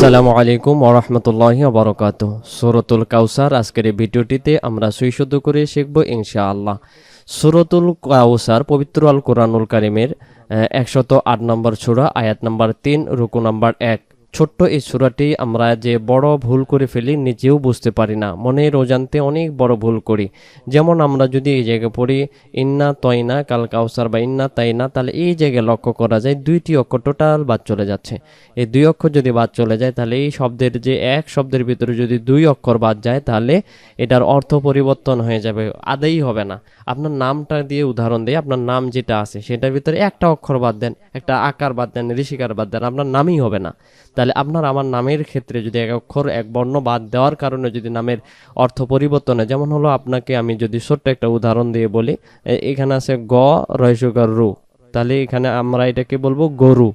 আসসালামু আলাইকুম ওরহমতুল্লাহ বরকাত সুরতুল কাউসার, আজকের এই ভিডিওটিতে আমরা সুইশুদ্ধ করে শিখব ইনশাআল্লাহ। সুরতুল কাউসার, পবিত্র আল কোরআনুল কারিমের একশত আট নম্বর ছোড়া আয়াত নম্বর তিন, রুকু নম্বর এক। ছোট্ট এই সুরাটি আমরা যে বড় ভুল করে ফেলি নিজেও বুঝতে পারি না। মনের অজান্তে অনেক বড় ভুল করি। যেমন আমরা যদি এই জায়গায় পড়ি, ইন্না তয়না কাল কাউসার বা ইন্না তাইনা তাহলে এই জায়গায় লক্ষ্য করা যায় দুইটি অক্ষর টোটাল বাদ চলে যাচ্ছে। এই দুই অক্ষর যদি বাদ চলে যায়, তাহলে এই শব্দের যে এক শব্দের ভিতরে যদি দুই অক্ষর বাদ যায়, তাহলে এটার অর্থ পরিবর্তন হয়ে যাবে আদেই হবে না। আপনার নামটা দিয়ে উদাহরণ দিয়ে আপনার নাম যেটা আছে, সেটার ভিতরে একটা অক্ষর বাদ দেন, একটা আকার বাদ দেন, ঋষিকার বাদ দেন, আপনার নামই হবে না। তাহলে আপনার আমার নামের ক্ষেত্রে যদি এক অক্ষর, এক বর্ণ বাদ দেওয়ার কারণে যদি নামের অর্থ পরিবর্তন হয়, যেমন হলো আপনাকে আমি যদি ছোট্ট একটা উদাহরণ দিয়ে বলি এখানে আছে গ রয়সুকার রু। তাহলে এখানে আমরা এটাকে বলব গরু।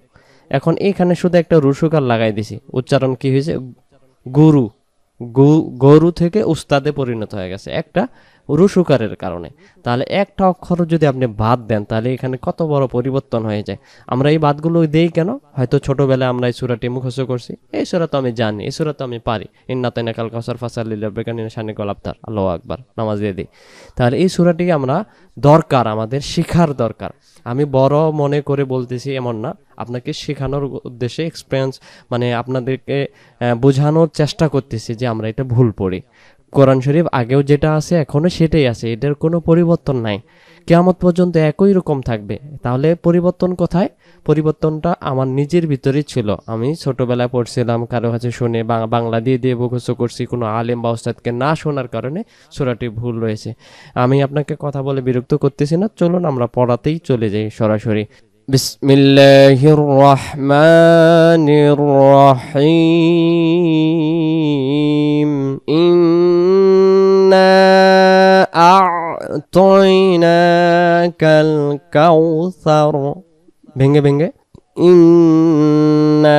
এখন এখানে শুধু একটা রুসুকার লাগাই দিছি। উচ্চারণ কি হয়েছে? গুরু। গরু থেকে উস্তাদে পরিণত হয়ে গেছে। একটা রুসুকারের কারণে। তাহলে একটা অক্ষর যদি আপনি বাদ দেন, তাহলে এখানে কত বড় পরিবর্তন হয়ে যায়। আমরা এই বাদগুলো দেই কেন? হয়তো ছোটবেলায় আমরা এই সুরাটি মুখস্থ করছি। এই সুরা তো আমি জানি, এই সুরা তো আমি পারি। ইন্না তাইনা কাল কাসার ফাসাল বেকানিনা শানি গলাপ্তার আল্লাহ আকবার, নামাজ দিয়ে দিই। তাহলে এই সুরাটি আমরা দরকার, আমাদের শিখার দরকার। আমি বড় মনে করে বলতেছি এমন না। আপনাকে শেখানোর উদ্দেশ্যে এক্সপিরিয়েন্স মানে আপনাদেরকে বোঝানোর চেষ্টা করতেছি যে আমরা এটা ভুল পড়ি। কোরআন শরীফ আগেও যেটা আছে এখনও সেটাই আছে। এটার কোনো পরিবর্তন নাই। কেয়ামত পর্যন্ত একই রকম থাকবে। তাহলে পরিবর্তন কোথায়? পরিবর্তনটা আমার নিজের ভিতরেই ছিল। আমি ছোটবেলায় পড়ছিলাম, কারও কাছে শুনে বাংলা দিয়ে দিয়ে মুখস্থ করছি, কোনো আলেম বা ওস্তাদকে না শোনার কারণে সুরাটি ভুল রয়েছে। আমি আপনাকে কথা বলে বিরক্ত করতেছি না। চলুন আমরা পড়াতেই চলে যাই সরাসরি। বিসমিল্লাহির রহমানির রহিম ইন্না আ'তাইনাকাল কাউসার ভেঙ্গে ভেঙ্গে ইন্না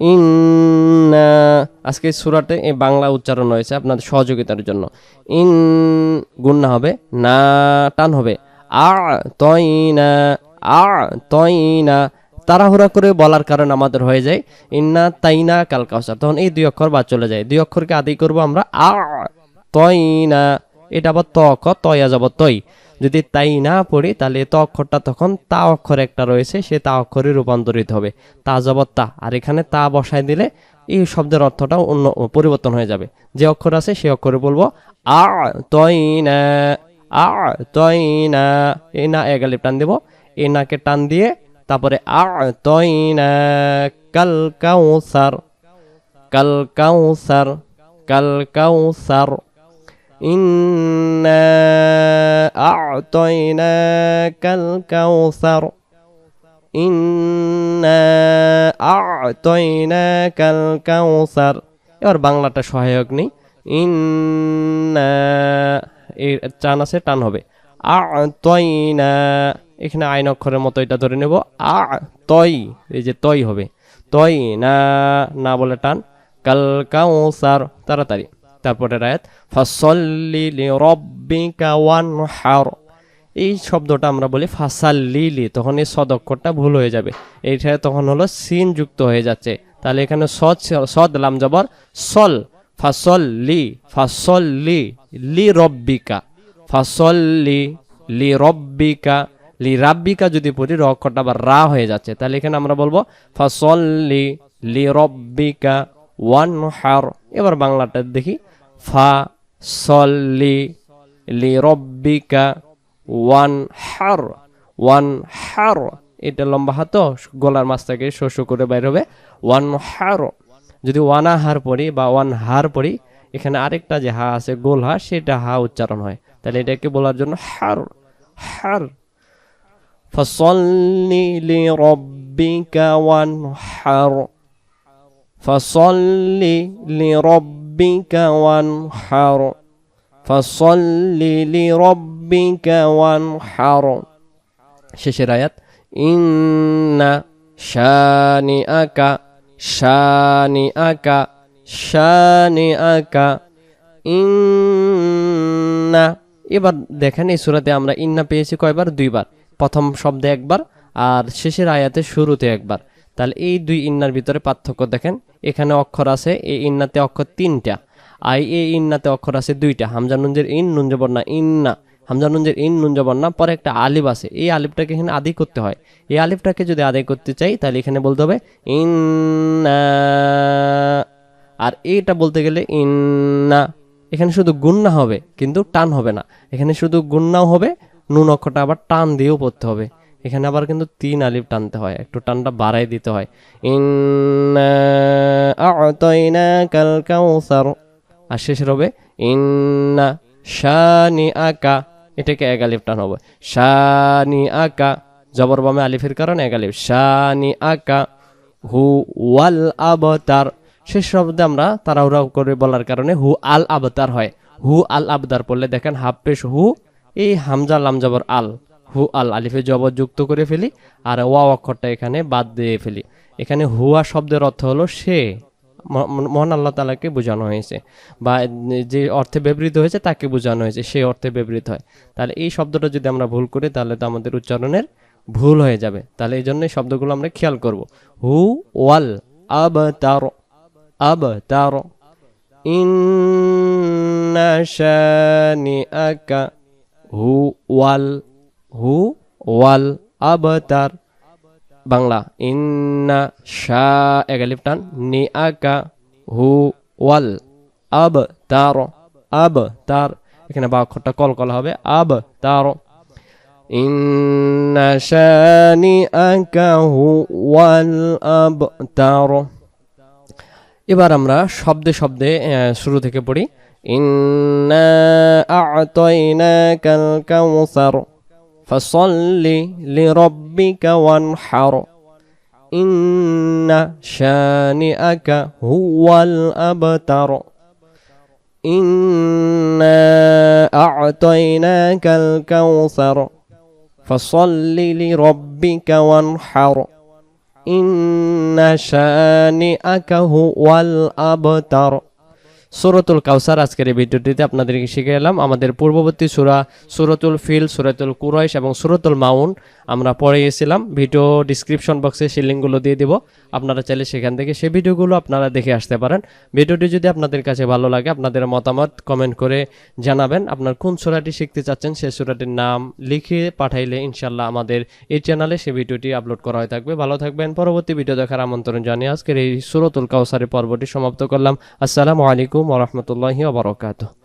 ইন্না আজকে সুরাতে এই বাংলা উচ্চারণ হয়েছে আপনাদের সহযোগিতার জন্য। ইন গুন্না হবে, না টান হবে। আ তয়না আ তয়না তাড়াহুড়া করে বলার কারণে আমাদের হয়ে যায়। ইন্না তাইনা কাল কাউসার। তখন এই দুই অক্ষর বাদ চলে যায়। দুই অক্ষরকে আদি করব আমরা আ তয়না এটা আবার ত তয়া যাব তৈ। যদি তাই না পড়ি, তাহলে ত অক্ষরটা তখন তা অক্ষর একটা রয়েছে, সে তা অক্ষরে রূপান্তরিত হবে। তা যাব তা। আর এখানে তা বসায় দিলে এই শব্দের অর্থটা অন্য পরিবর্তন হয়ে যাবে। যে অক্ষর আছে, সে অক্ষরে বলব আ তয়না আ তয়না এই না এগালে টান দেব। এই নাকে টান দিয়ে তারপরে আ তয়না কাল কাউসার কাল কাউসার কাল কাউসার إنا أعطيناك الكوثر إنا أعطيناك الكوثر এবার বাংলাটা সহায়ক নেই ইন্না এর টান আছে টান হবে আ তয়না এখানে আইন অক্ষরের মতো এটা ধরে নেব। আ তই এই যে তই হবে। তই না না বলে টান। কাল কাউসার, তাড়াতাড়ি। তারপরে রায়াত ফাসল্লি লিরাব্বিকা ওয়ানহার। এই শব্দটা আমরা বলি ফাসাল্লিলি তখন এই সদ অক্ষরটা ভুল হয়ে যাবে। এইটা তখন হলো সিন যুক্ত হয়ে যাচ্ছে। তাহলে এখানে সদ সদ লাম জবর, সল, ফাসল্লি ফাসল্লি লি রব্বিকা। ফাসল্লি লি রব্বিকা লি রাব্বিকা যদি পড়ি র অক্ষরটা আবার রা হয়ে যাচ্ছে। তাহলে এখানে আমরা বলব, ফাসল্লি লি রব্বিকা ওয়ান হার এবার বাংলাটা দেখি ফা সল্লি লি রব্বিকা ওয়ান হার ওয়ান হার এটা লম্বা হাত গলার মাছ থেকে শস্য করে বাইর হবে। ওয়ান হার যদি ওয়ানা হার পড়ি বা ওয়ান হার পড়ি, এখানে আরেকটা যে হা আছে, গোল হা, সেটা হা উচ্চারণ হয়। তাহলে এটাকে বলার জন্য হার হার। ফসল্লি লি রব্বিকা ওয়ান হার فصل لربك وانحر فصل لربك وانحر শেষের আয়াত ইন্না শানিআকা শানিআকা শানিআকা ইন্না এবার দেখেন এই সুরাতে আমরা ইন্না পেয়েছি কয়বার দুইবার প্রথম শব্দে একবার আর শেষের আয়াতে শুরুতে একবার। তাহলে এই দুই ইন্নার ভিতরে পার্থক্য দেখেন। এখানে অক্ষর আছে এই ইন্নাতে অক্ষর তিনটা। আই, এ ইন্নাতে অক্ষর আছে দুইটা। হামজা নুনজের ইন, নুন জবর না ইন্না। হামজা নুনজের ইন, নুন জবর না, পরে একটা আলিফ আছে। এই আলিফটাকে এখানে আদি করতে হয়। এই আলিফটাকে যদি আদায় করতে চাই, তাহলে এখানে বলতে হবে ইন্না। আর এইটা বলতে গেলে ইন্না। এখানে শুধু গুন্না হবে, কিন্তু টান হবে না। এখানে শুধু গুন্নাও হবে নুন অক্ষরটা আবার টান দিয়েও পড়তে হবে। এখানে আবার কিন্তু তিন আলিফ টানতে হয়, একটু টানটা বাড়াই দিতে হয়। ইন্না আর শেষের হবে, ইন্না শানি আকা এটাকে এক আলিফ টান হবে। শানি আকা জবর বামে আলিফের কারণে এক আলিফ। শানি আকা হু ওয়াল আবতার শেষ শব্দে আমরা তাড়াহুড়া করে বলার কারণে হু আল আবতার হয়। হু আল আবতার পড়লে দেখেন হাফ পেশ হু এই হামজা লাম জবর আল, হু আল আলিফে জবর যুক্ত করে ফেলি, আর ওয়া অক্ষরটা এখানে বাদ দিয়ে ফেলি। এখানে হুয়া শব্দের অর্থ হলো সে। মহান আল্লাহ তালাকে বোঝানো হয়েছে। বা যে অর্থে ব্যবহৃত হয়েছে তাকে বোঝানো হয়েছে সেই অর্থে ব্যবহৃত হয়। তাহলে এই শব্দটা যদি আমরা ভুল করি, তাহলে তো আমাদের উচ্চারণের ভুল হয়ে যাবে। তাহলে এই জন্য শব্দগুলো আমরা খেয়াল করব। হু ওয়াল আব তার আব তার ইন্নাশানিআকা হু ওয়াল হু ওয়াল আব তার বাংলা, ইন্না শা এগালিফ টান নি আকা হু ওয়াল আব তার আব তার এখানে বা কল কল হবে আব তার ইন্না শানি আকা হু ওয়াল আব তার এবার আমরা শব্দে শব্দে শুরু থেকে পড়ি। ইন্না আ'তাইনাকাল কাউসার ফসল্লি লিরাব্বিকা ওয়ানহার ইন্না শানিআকা হুয়াল আবতার ইন্না আ'তাইনাকাল কাউসার ফসল্লি লিরাব্বিকা ওয়ানহার ইন্না শানিআকা হুয়াল আবতার সুরতুল কাউসার আজকের এই ভিডিওটিতে আপনাদেরকে শিখে এলাম। আমাদের পূর্ববর্তী সুরা সুরতুল ফিল, সুরাতুল কুরাইশ এবং সুরতুল মাউন আমরা পড়ে গেছিলাম ভিডিও ডিসক্রিপশন বক্সে সেই লিঙ্কগুলো দিয়ে দিব। আপনারা চাইলে সেখান থেকে সেই ভিডিওগুলো আপনারা দেখে আসতে পারেন। ভিডিওটি যদি আপনাদের কাছে ভালো লাগে, আপনাদের মতামত কমেন্ট করে জানাবেন। আপনার কোন সুরাটি শিখতে চাচ্ছেন, সেই সুরাটির নাম লিখে পাঠাইলে ইনশাল্লাহ আমাদের এই চ্যানেলে সেই ভিডিওটি আপলোড করা হয়ে থাকবে। ভালো থাকবেন। পরবর্তী ভিডিও দেখার আমন্ত্রণ জানিয়ে আজকের এই সুরতুল কাউসারের পর্বটি সমাপ্ত করলাম। আসসালামু আলাইকুম। ওরহমতুল্লাহি ওবরাকাতুহ